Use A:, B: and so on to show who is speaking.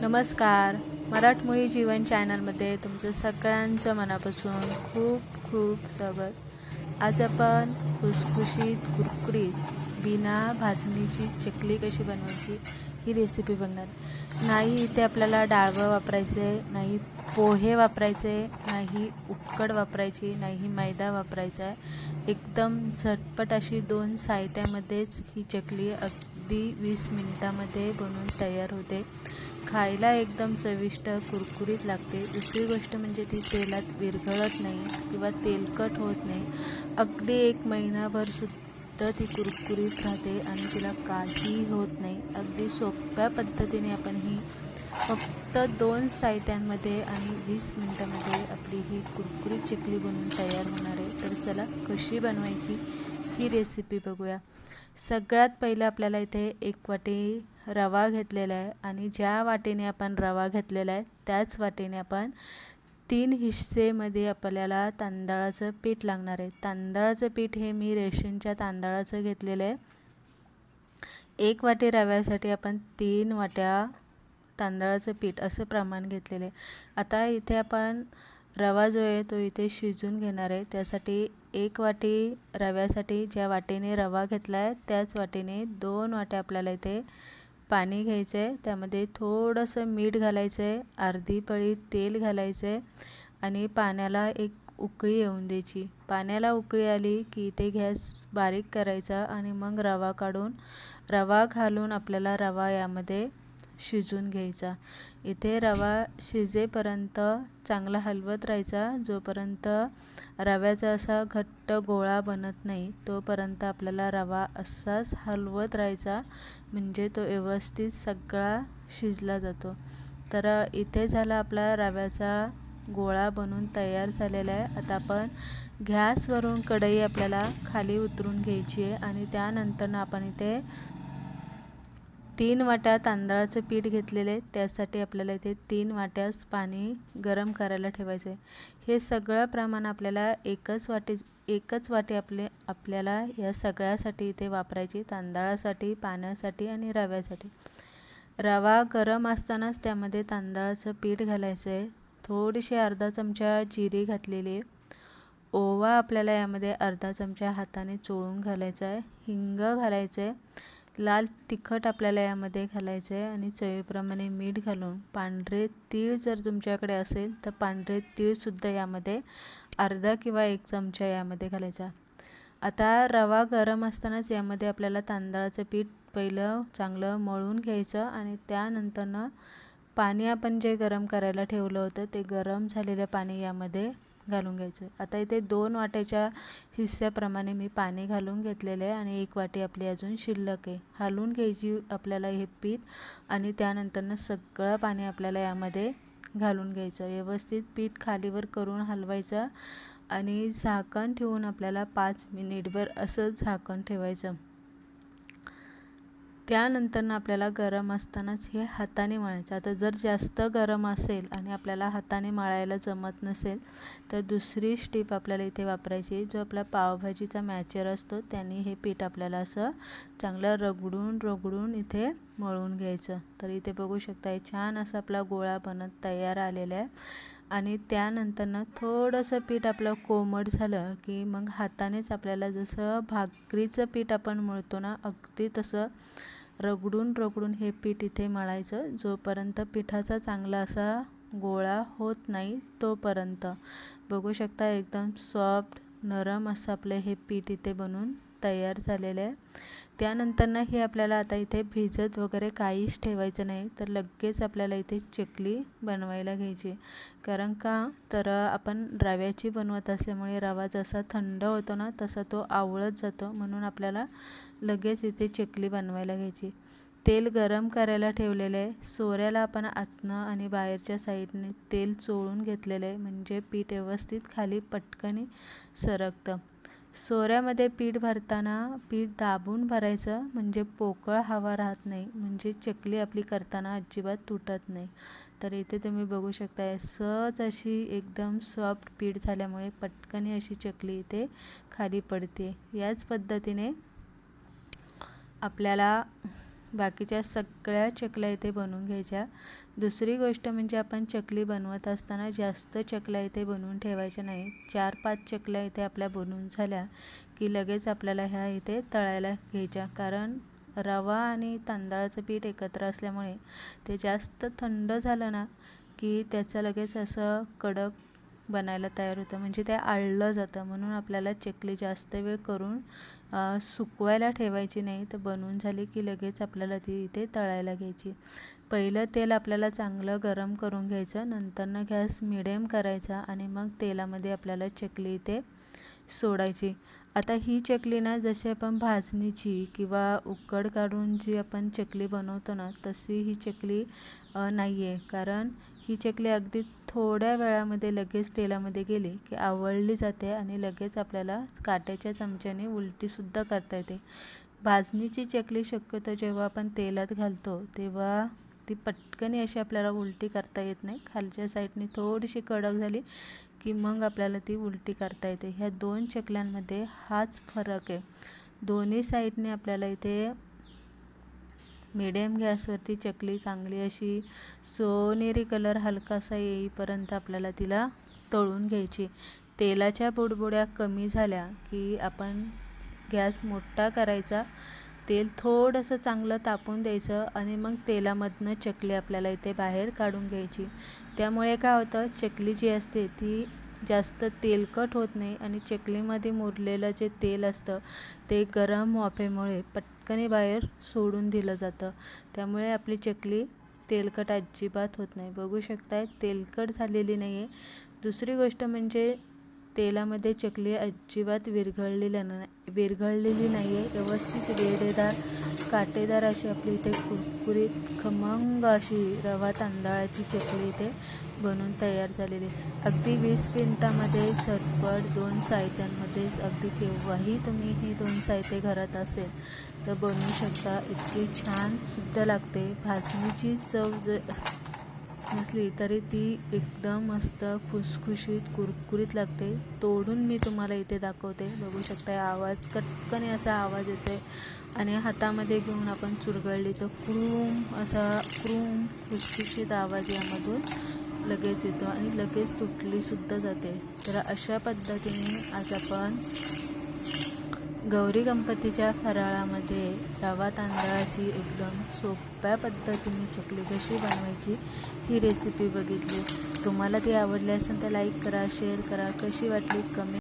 A: नमस्कार. मराठमोळी जीवन चॅनलमध्ये तुमचं सगळ्यांचं मनापासून खूप खूप स्वागत. आज आपण खुसखुशीत कुरकुरीत बिना भाजणीची चकली कशी बनवायची ही रेसिपी बघणार. नाही इथे आपल्याला डाळवं वापरायचे नाही पोहे वापरायचे नाही उक्कड वापरायची नाही मैदा वापरायचा. आहे एकदम झटपट अशी दोन साहित्यामध्येच ही चकली अगदी वीस मिनिटामध्ये बनवून तयार होते. खायला एकदम चविष्ट कुरकुरीत लागते. दुसरी गोष्ट म्हणजे ती तेलात विरघळत नाही किंवा तेलकट होत नाही. अगदी एक महिनाभर सुद्धा ती कुरकुरीत राहते आणि तिला काही होत नाही. अगदी सोप्या पद्धतीने आपण ही फक्त दोन साहित्यांमध्ये आणि वीस मिनटामध्ये आपली ही कुरकुरीत चिकली बनवून तयार होणार आहे. तर चला कशी बनवायची ही रेसिपी बघूया. सगळ्यात पहिलं आपल्याला इथे एक वाटी रवा घेतलेला आहे आणि ज्या वाटीने आपण रवा घेतलेला आहे त्याच वाटीने आपण तीन हिस्सेमध्ये आपल्याला तांदळाचं पीठ लागणार आहे. तांदळाचं पीठ हे मी रेशनच्या तांदळाचं घेतलेलं आहे. एक वाटी रव्यासाठी आपण तीन वाट्या तांदळाचं पीठ असं प्रमाण घेतलेलं आहे. आता इथे आपण रवा जो आहे तो इथे शिजून घेणार आहे. त्यासाठी एक वाटी रव्यासाठी ज्या वाटीने रवा घेतला आहे त्याच वाटीने दोन वाट्या आपल्याला इथे पाणी घ्यायचं आहे त्यामध्ये थोडंसं मीठ घालायचं आहे अर्धी पळी तेल घालायचं आहे आणि पाण्याला एक उकळी येऊन द्यायची. पाण्याला उकळी आली की ते गॅस बारीक करायचा आणि मग रवा काढून रवा घालून आपल्याला रवा यामध्ये शिजून घ्यायचा. इथे रवा शिजेपर्यंत चांगला हलवत राहायचा. जोपर्यंत रव्याचा असा घट्ट गोळा बनत नाही तोपर्यंत आपल्याला रवा असाच हलवत राहायचा म्हणजे तो व्यवस्थित सगळा शिजला जातो. तर इथे झाला आपला रव्याचा गोळा बनून तयार झालेला आहे. आता आपण गॅसवरून कढई आपल्याला खाली उतरून घ्यायची आहे आणि त्यानंतर आपण इथे तीन वाट्या तांदळाचं पीठ घेतलेले त्यासाठी आपल्याला इथे तीन वाट्यास पाणी गरम करायला ठेवायचं आहे हे सगळं प्रमाण आपल्याला एकच वाटी एकच वाटी आपले आपल्याला या सगळ्यासाठी इथे वापरायची तांदळासाठी पाण्यासाठी आणि रव्यासाठी. रवा गरम असतानाच त्यामध्ये तांदळाचं पीठ घालायचं आहे थोडीशी अर्धा चमचा जिरी घातलेली. आहे ओवा आपल्याला यामध्ये अर्धा चमचा हाताने चोळून घालायचा आहे हिंग घालायचं आहे लाल तिखट आपल्याला यामध्ये घालायचं आहे आणि चवीप्रमाणे मीठ घालून पांढरे तीळ जर तुमच्याकडे असेल तर पांढरे तीळसुद्धा यामध्ये अर्धा किंवा एक चमचा यामध्ये घालायचा. आता रवा गरम असतानाच यामध्ये आपल्याला तांदळाचं पीठ पहिलं चांगलं मळून घ्यायचं आणि त्यानंतरनं पाणी आपण जे गरम करायला ठेवलं होतं ते गरम झालेलं पाणी यामध्ये घालून घ्यायचं. आता इथे दोन वाट्याच्या हिस्स्याप्रमाणे मी पाणी घालून घेतलेलं आहे आणि एक वाटी आपली अजून शिल्लक आहे. हलवून घ्यायची आपल्याला हे पीठ आणि त्यानंतरनं सगळं पाणी आपल्याला यामध्ये घालून घ्यायचं. व्यवस्थित पीठ खालीवर करून हलवायचं आणि झाकण ठेवून आपल्याला पाच मिनिटभर असं झाकण ठेवायचं. त्यानंतर आपल्याला गरम असतानाच हे हाताने मळायचं. आता जर जास्त गरम असेल आणि आपल्याला हाताने मळायला जमत नसेल तर दुसरी स्टीप आपल्याला इथे वापरायची जो आपला पावभाजीचा मॅचर असतो त्याने हे पीठ आपल्याला असं चांगलं रगडून रगडून इथे मळून घ्यायचं. तर इथे बघू शकता छान असा आपला गोळा बनत तयार आलेला आहे. आणि त्यानंतरनं थोडंसं पीठ आपलं कोमट झालं की मग हातानेच आपल्याला जसं भाकरीचं पीठ आपण मळतो ना अगदी तसं रगडून रगडून हे पीठ इथे मळायचं. जोपर्यंत पिठाचा चांगला असा गोळा होत नाही तोपर्यंत. बघू शकता एकदम सॉफ्ट नरम असं आपलं हे पीठ इथे बनून तयार झालेलं आहे. त्यानंतरनं हे आपल्याला आता इथे भिजत वगैरे काहीच ठेवायचं नाही. तर लगेच आपल्याला इथे चकली बनवायला घ्यायची. कारण का? तर आपण रव्याची बनवत असल्यामुळे रवा जसा थंड होतो ना तसा तो आवळत जातो. म्हणून आपल्याला लगेच इथे चकली बनवायला घ्यायची. तेल गरम करायला ठेवलेलं आहे सोऱ्याला आपण आतनं आणि बाहेरच्या साईडने तेल चोळून घेतलेलं आहे म्हणजे पीठ व्यवस्थित खाली पटकनी सरकतं. सोऱ्यामध्ये पीठ भरताना पीठ दाबून भरायचं म्हणजे पोकळ हवा राहत नाही म्हणजे चकली आपली करताना अजिबात तुटत नाही. तर इथे तुम्ही बघू शकता सहज अशी एकदम सॉफ्ट पीठ झाल्यामुळे पटकन अशी चकली इथे खाली पडते. याच पद्धतीने आपल्याला बाकीच्या सगळ्या चकल्या इथे बनवून घ्यायच्या. दुसरी गोष्ट म्हणजे आपण चकली बनवत असताना जास्त चकल्या इथे बनवून ठेवायच्या नाही. चार पाच चकल्या इथे आपल्या बनवून झाल्या की लगेच आपल्याला ह्या इथे तळायला घ्यायच्या. कारण रवा आणि तांदळाचं पीठ एकत्र असल्यामुळे ते जास्त थंड झालं ना की त्याचं लगेच असं कडक बनायला तयार होतं. म्हणजे ते आळलं जातं. म्हणून आपल्याला चकली जास्त वेळ करून सुकवायला ठेवायची नाही. तर बनवून झाली की लगेच आपल्याला ती इथे तळायला घ्यायची. पहिलं तेल आपल्याला चांगलं गरम करून घ्यायचं. नंतरनं गॅस मिडियम करायचा आणि मग तेलामध्ये आपल्याला चकली इथे सोडायची. आता ही चकली ना जशी आपण भाजणीची किंवा उकड काढून जी आपण चकली बनवतो ना तशी ही चकली नाही आहे कारण ही चकली अगदी थोड्या वेळामध्ये लगेच तेलामध्ये गेली की आवळली जाते आणि लगेच आपल्याला काट्याच्या चमच्याने उलटीसुद्धा करता येते. भाजणीची चकली शक्यतो जेव्हा आपण तेलात घालतो तेव्हा ती पटकन अशी आपल्याला उलटी करता येत नाही. खालच्या साईडने थोडीशी कडक झाली की मग आपल्याला ती उलटी करता येते. ह्या दोन चकल्यांमध्ये हाच फरक आहे. दोन्ही साईडने आपल्याला इथे मिडियम गॅसवरती चकली चांगली अशी सोनेरी कलर हलकासा येईपर्यंत आपल्याला तिला तळून घ्यायची. तेलाच्या बुडबुड्या कमी झाल्या की आपण गॅस मोठा करायचा तेल थोडंसं चांगलं तापून द्यायचं आणि मग तेलामधनं चकली आपल्याला इथे बाहेर काढून घ्यायची. त्यामुळे काय होतं चकली जी असते ती जास्त तेलकट होत नाही आणि चकलीमध्ये मुरलेलं जे तेल असतं ते गरम वाफेमुळे पटकन बाहेर सोडून दिलं जातं. त्यामुळे आपली चकली तेलकट अजिबात होत नाही. बघू शकताय तेलकट झालेली नाही आहे दुसरी गोष्ट म्हणजे तेलामध्ये चकली अजिबात विरघळलेल्या नाही विरघळलेली नाही आहे व्यवस्थित वेडेदार काटेदार अशी आपली इथे कुरकुरीत खमंग अशी रवा तांदळाची चकली इथे बनून तयार झालेली अगदी वीस मिनटामध्ये झटपट दोन साहित्यांमध्येच अगदी केव्हाही तुम्ही ही दोन साहित्य घरात असेल तर बनवू शकता. इतकी छान सुद्धा लागते. भाजणीची चव ज नसली तरी ती एकदम मस्त खुसखुशीत कुरकुरीत लागते. तोडून मी तुम्हाला इथे दाखवते. बघू शकता आवाज कटकने असा आवाज येते आणि हातामध्ये घेऊन आपण चुरगळली तर क्रूम असा क्रूम खुसखुशीत आवाज यामधून लगेच येतो आणि लगेच तुटलीसुद्धा जाते. तर अशा पद्धतीने आज आपण गौरी गणपतीच्या फराळामध्ये रवा तांदळाची एकदम सोप्या पद्धतीने चकली कशी बनवायची ही रेसिपी बघितली. तुम्हाला ती आवडली असेल तर लाईक करा शेअर करा. कशी वाटली कमेंट